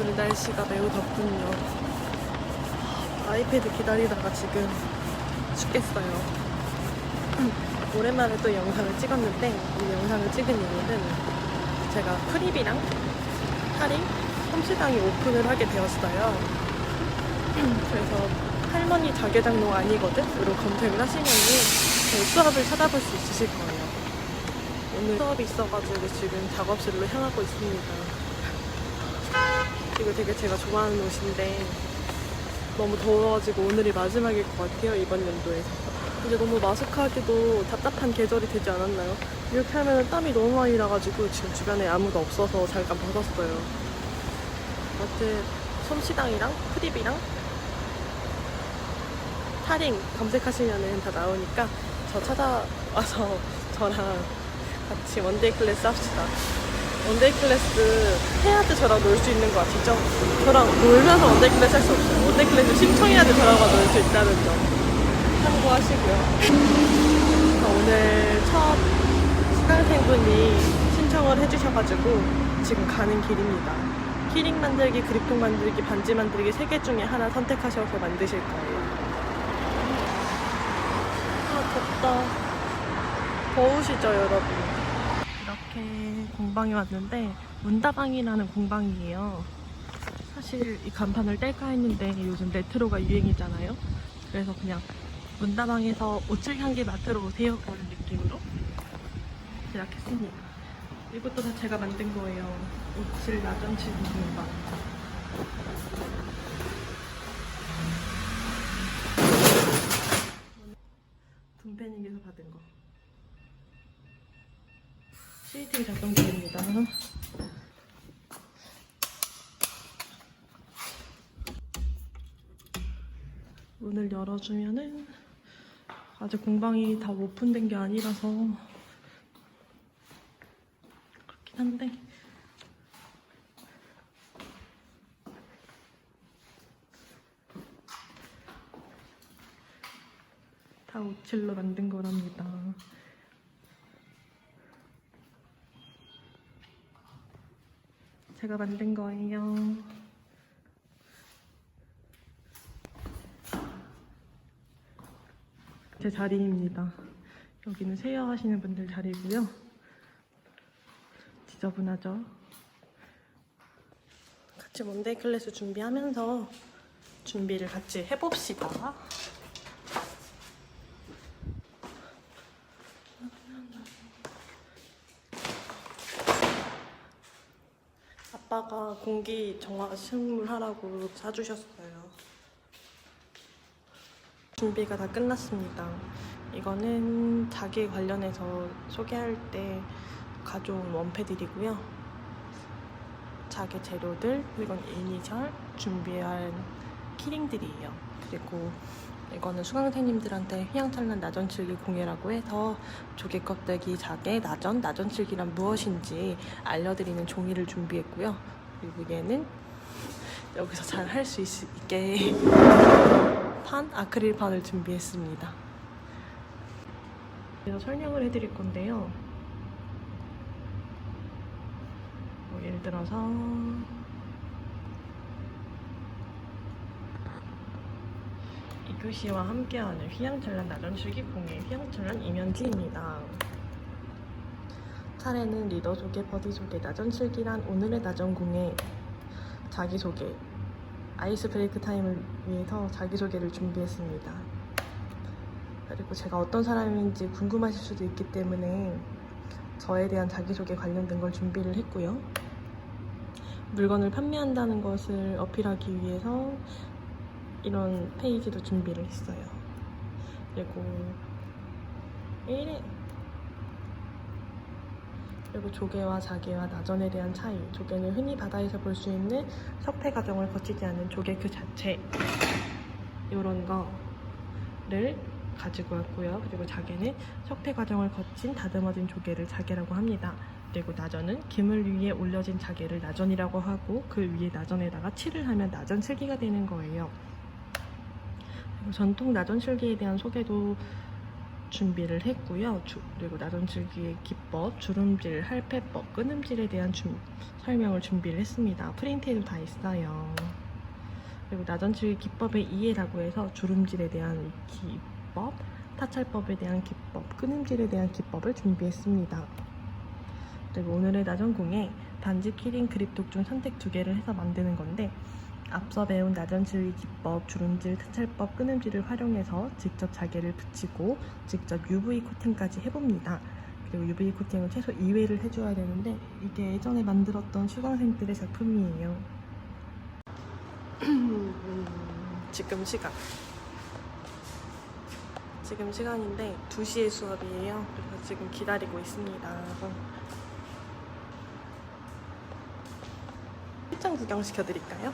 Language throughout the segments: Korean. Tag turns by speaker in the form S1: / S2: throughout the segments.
S1: 오늘 날씨가 매우 덥군요. 아이패드 기다리다가 지금 죽겠어요. 오랜만에 또 영상을 찍었는데 이 영상을 찍은 이유는 제가 프립이랑 할인 홈시당이 오픈을 하게 되었어요. 그래서 할머니 자개장로 아니거든?으로 검색을 하시면은 저희 수업을 찾아볼 수 있으실 거예요. 오늘 수업이 있어가지고 지금 작업실로 향하고 있습니다. 이거 되게 제가 좋아하는 옷인데 너무 더워가지고 오늘이 마지막일 것 같아요 이번 연도에서 이제 너무 마스크하기도 답답한 계절이 되지 않았나요? 이렇게 하면 땀이 너무 많이 나가지고 지금 주변에 아무도 없어서 잠깐 벗었어요. 아무튼 솜시당이랑 프립이랑 타링 검색하시면은 다 나오니까 저 찾아와서 저랑 같이 원데이 클래스 합시다 원데이 클래스 해야 지 저랑 놀 수 있는 거 아시죠? 저랑 놀면서 원데이 클래스 할 수 없어요. 원데이 클래스 신청해야 지 저랑만 놀수 있다는 점 참고하시고요. 자, 오늘 첫 수강생분이 신청을 해주셔가지고 지금 가는 길입니다. 키링 만들기, 그립톡 만들기, 반지 만들기 세 개 중에 하나 선택하셔서 만드실 거예요. 아 덥다. 더우시죠 여러분? 공방에 왔는데 문다방이라는 공방이에요. 사실 이 간판을 뗄까 했는데 요즘 레트로가 유행이잖아요. 그래서 그냥 문다방에서 오칠 향기 맡으러 오세요 그런 느낌으로 제작했습니다. 이것도 다 제가 만든 거예요. 오칠 나전칠 공방. 둠페닉에서 받은 거. CCTV 작동 중입니다. 문을 열어주면은 아직 공방이 다 오픈된 게 아니라서 그렇긴 한데 다 오칠로 만든 거랍니다. 제가 만든 거예요. 제 자리입니다. 여기는 세여하시는 분들 자리고요. 지저분하죠? 같이 원데이 클래스 준비하면서 준비를 같이 해봅시다. 아빠가 공기 정화 식물하라고 사주셨어요. 준비가 다 끝났습니다. 이거는 자기 관련해서 소개할 때 가져온 원패들이고요. 자기 재료들, 이건 이니셜 준비한 키링들이에요. 그리고 이거는 수강생님들한테 휘황찬란 나전칠기 공예라고 해서 조개 껍데기 자개 나전, 나전칠기란 무엇인지 알려드리는 종이를 준비했고요. 그리고 얘는 여기서 잘 할 수 있게 판, 아크릴판을 준비했습니다. 제가 설명을 해드릴 건데요. 뭐 예를 들어서 이교시와 함께하는 휘황찬란 나전칠기 공예 휘황찬란 이면지입니다. 차례는 리더 소개, 버디 소개, 나전칠기란 오늘의 나전 공예 자기소개 아이스 브레이크 타임을 위해서 자기소개를 준비했습니다. 그리고 제가 어떤 사람인지 궁금하실 수도 있기 때문에 저에 대한 자기소개 관련된 걸 준비를 했고요. 물건을 판매한다는 것을 어필하기 위해서 이런 페이지도 준비를 했어요. 그리고 1회 그리고 조개와 자개와 나전에 대한 차이. 조개는 흔히 바다에서 볼 수 있는 석패 과정을 거치지 않은 조개 그 자체. 이런 거를 가지고 왔고요. 그리고 자개는 석패 과정을 거친 다듬어진 조개를 자개라고 합니다. 그리고 나전은 기물 위에 올려진 자개를 나전이라고 하고 그 위에 나전에다가 칠을 하면 나전 칠기가 되는 거예요. 그리고 전통 나전 칠기에 대한 소개도 준비를 했고요. 주- 그리고 나전칠기의 기법, 주름질, 할패법, 끊음질에 대한 준- 설명을 준비를 했습니다. 프린트에도 다 있어요. 그리고 나전칠기 기법의 이해라고 해서 주름질에 대한 기법, 타찰법에 대한 기법, 끊음질에 대한 기법을 준비했습니다. 그리고 오늘의 나전공에 반지 키링 그립 독 중 선택 두 개를 해서 만드는 건데 앞서 배운 나전칠기 기법, 주름질, 타찰법, 끊음질을 활용해서 직접 자개를 붙이고 직접 UV 코팅까지 해봅니다. 그리고 UV 코팅은 최소 2회를 해줘야 되는데 이게 예전에 만들었던 수강생들의 작품이에요. 지금 시간. 지금 시간인데 2시에 수업이에요. 그래서 지금 기다리고 있습니다. 출장 구경 시켜드릴까요?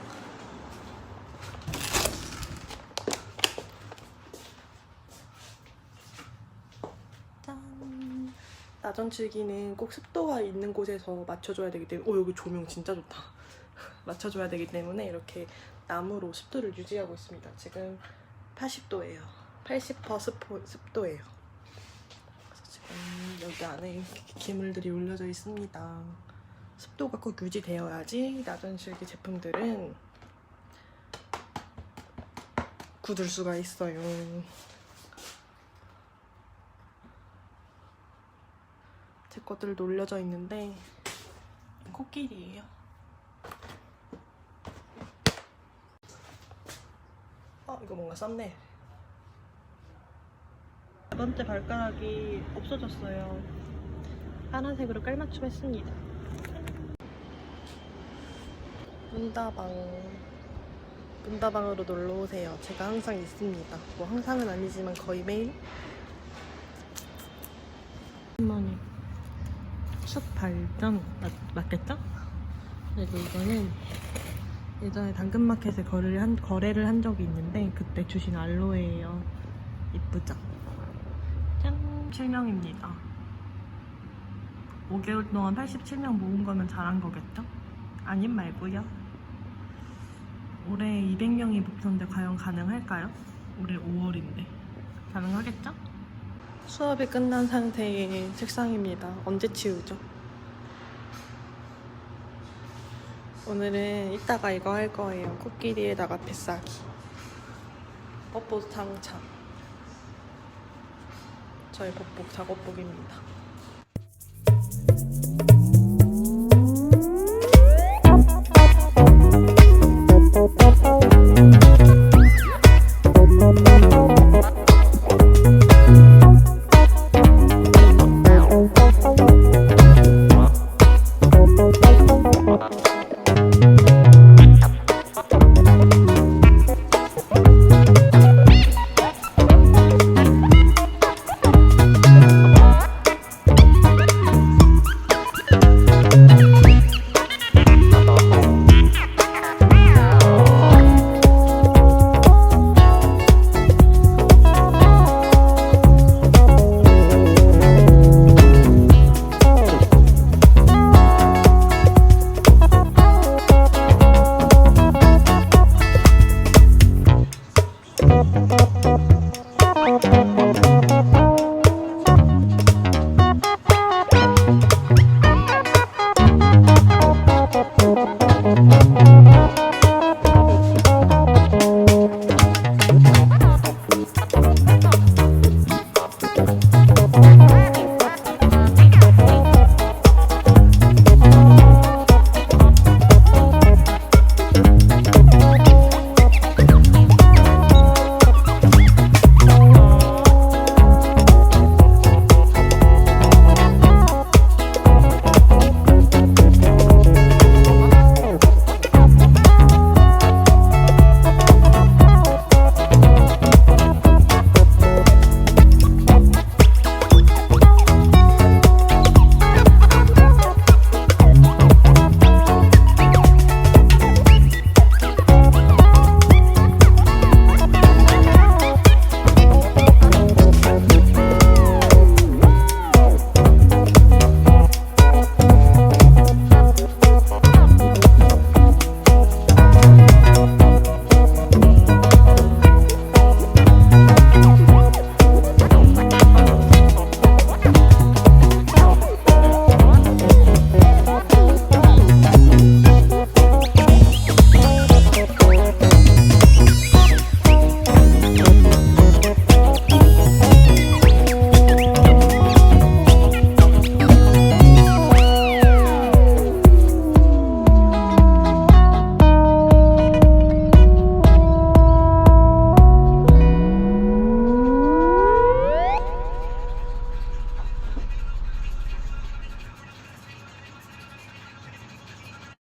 S1: 나전칠기는 꼭 습도가 있는 곳에서 맞춰줘야 되기 때문에, 오, 여기 조명 진짜 좋다. 맞춰줘야 되기 때문에 이렇게 나무로 습도를 유지하고 있습니다. 지금 80도예요. 80% 습도예요. 그래서 지금 여기 안에 기물들이 올려져 있습니다. 습도가 꼭 유지되어야지 나전칠기 제품들은 굳을 수가 있어요. 것들도 올려져 있는데 코끼리예요. 어 이거 뭔가 썸네일. 네 번째 발가락이 없어졌어요. 파란색으로 깔맞춤 했습니다. 문다방. 문다방으로 놀러 오세요. 제가 항상 있습니다. 뭐 항상은 아니지만 거의 매일. 할머니. 숲 발전 맞, 맞겠죠? 그리고 이거는 예전에 당근마켓에 거래를 한, 거래를 한 적이 있는데 그때 주신 알로에예요. 이쁘죠? 짠! 7명입니다. 5개월 동안 87명 모은 거면 잘한 거겠죠? 아님 말고요. 올해 200명이 목표인데 과연 가능할까요? 올해 5월인데 가능하겠죠? 수업이 끝난 상태의 책상입니다. 언제 치우죠? 오늘은 이따가 이거 할 거예요. 코끼리에다가 뱃사기. 뽀뽀 장착. 저의 복복 작업복입니다.